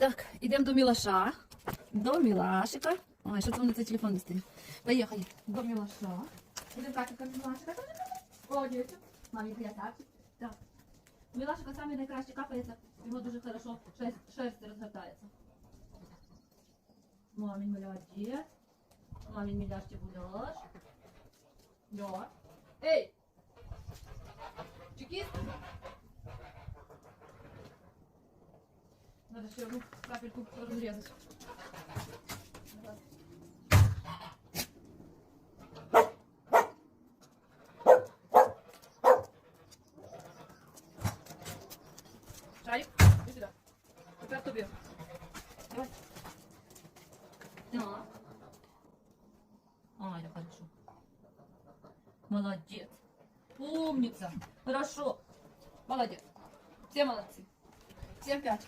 Так, идем до Милаша. До Милашика. Ой, что-то он на телефон достает. Поехали. До Милаша. Будем катика Милашика. О, дівчат. Мамі приятачі. Так. Милашика саме найкраще капається. Його дуже хорошо шерсть, шерсть розгортається. Мамін молодець. Мамін миляшки гуляш. Да. Эй! Надо еще одну капельку разрезать. Шарик, иди сюда. Теперь тобі. Давай. Так. Ай, да хорошо. Молодец. Умница. Хорошо. Молодец. Все молодцы. Всем пять.